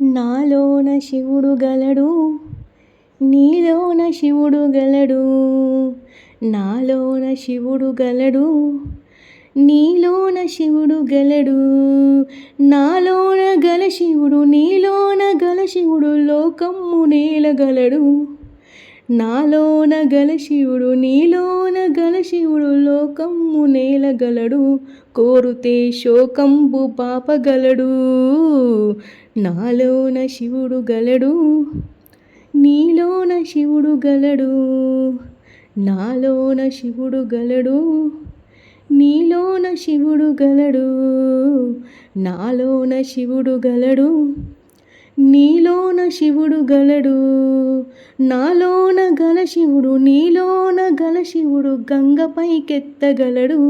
నాలోన శివుడు గలడు నీలోన శివుడు గలడు నాలోన శివుడు గలడు నీలోన శివుడు గలడు నాలోన గల శివుడు నీలోన గల శివుడు లోకమ్ము నేలగలడు. నాలోన గల శివుడు నీలోన గల శివుడు లోకమ్ము నేలగలడు కోరుతే శోకంబు పాపగలడు. నాలోన శివుడు గలడు నీలోన శివుడు గలడు. నాలోన శివుడు గలడు నీలోన శివుడు గలడు. నాలోన శివుడు గలడు నీలోన శివుడు గలడు. నాలోన గల శివుడు నీలోన గల శివుడు గంగపైకెత్తగలడు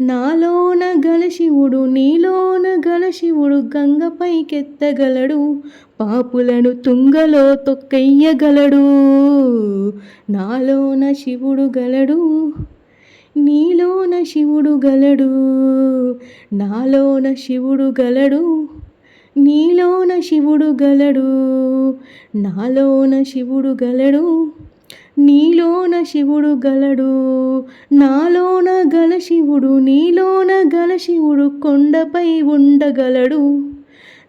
నాలోన గల శివుడు నీలోన గల శివుడు గంగపైకెత్తగలడు పాపులను తుంగలో తొక్కయ్యగలడు. నాలోన శివుడు గలడు. నీలోన శివుడు గలడు. నాలోన శివుడు గలడు. నీలోన శివుడు గలడు నాలోన శివుడు గలడు నీలోన శివుడు గలడు నాలోన గల శివుడు నీలోన గల శివుడు కొండపై ఉండగలడు.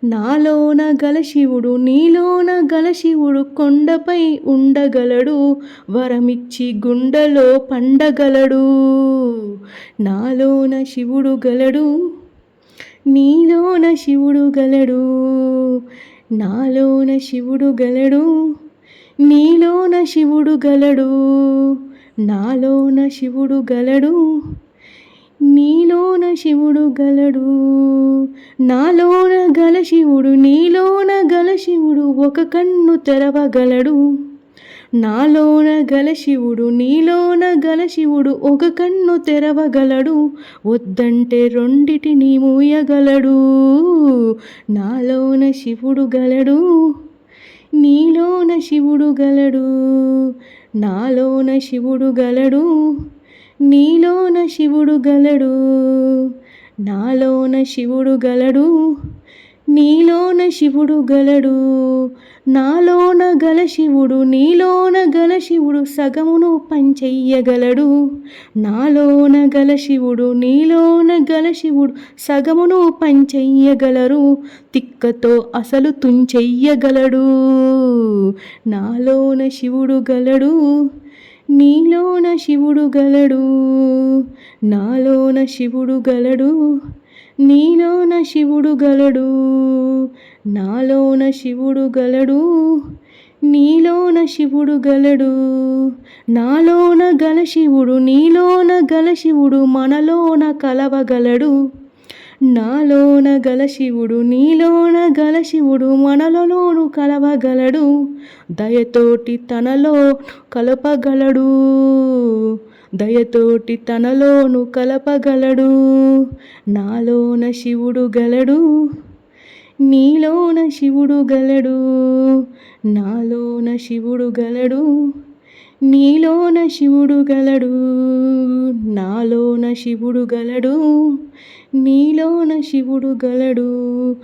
నాలోన గల శివుడు నీలోన గల శివుడు కొండపై ఉండగలడు. వరమిచ్చి గుండెలో పండగలడు. నాలోన శివుడు గలడు. నీలోన శివుడు గలడు నాలోన శివుడు గలడు నీలోన శివుడు గలడు నాలోన శివుడు గలడు నీలోన శివుడు గలడు నాలోన గల శివుడు నీలోన గల శివుడు ఒక కన్ను తెరవగలడు. నాలోన గల శివుడు నీలోన గల శివుడు ఒక కన్ను తెరవగలడు. వద్దంటే రెండిటిని మూయగలడు. నాలోన శివుడు గలడు నీలోన శివుడు గలడు. నాలోన శివుడు గలడు నీలోన శివుడు గలడు. నాలోన శివుడు గలడు నీలోన శివుడు గలడు. నాలోన గల శివుడు నీలోన గల శివుడు సగమును పంచెయ్యగలడు నాలోన గల శివుడు నీలోన గల శివుడు సగమును పంచెయ్యగలరు తిక్కతో అసలు తుంచెయ్యగలడు. నాలోన శివుడు గలడు నీలోన శివుడు గలడు. నాలోన శివుడు గలడు నీలోన శివుడు గలడు నాలోన శివుడు గలడు నీలోన శివుడు గలడు నాలోన గల శివుడు నీలోన గల శివుడు మనలోన కలవగలడు. నాలోన గల శివుడు నీలోన గల శివుడు మనలలోను కలవగలడు. దయతోటి తనలో కలపగలడు. దయతోటి తనలోను కలపగలడు నాలోన శివుడు గలడు నీలోన శివుడు గలడు నాలోన శివుడు గలడు నీలోన శివుడు గలడు నాలోన శివుడు గలడు నీలోన శివుడు గలడు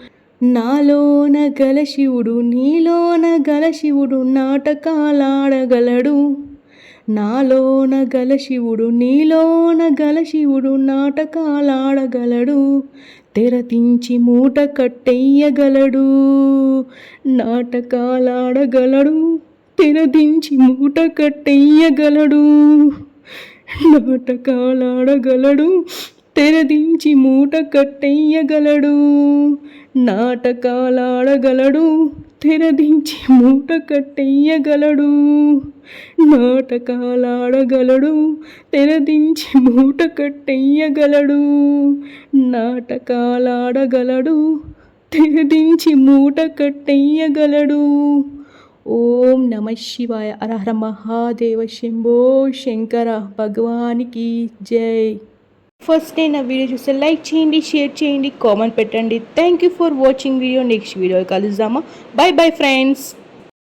నాలోన గల శివుడు నీలోన గల శివుడు నాటకాలాడగలడు. నాలోన గల శివుడు నీలోన గల శివుడు నాటకాలాడగలడు. తెరతించి మూట కట్టెయ్యగలడు. నాటకాలాడగలడు. తెరదించి మూట కట్టెయ్యగలడు. నాటకాలాడగలడు. తెరదించి మూట కట్టెయ్యగలడు నాటకాలాడగలడు తెరదించి మూట కట్టెయ్యగలడు నాటకాలాడగలడు తెరదించి మూట కట్టెయ్యగలడు నాటకాలాడగలడు తెరదించి మూట కట్టెయ్యగలడు. ఓం నమ శివాయ. అరహర మహాదేవ శంభో శంకర భగవానికి జై. ఫస్ట్ డే నా వీడియో చూస్తే లైక్ చేయండి షేర్ చేయండి కామెంట్ పెట్టండి. Thank you for watching video next video కలుద్దామా? Bye bye friends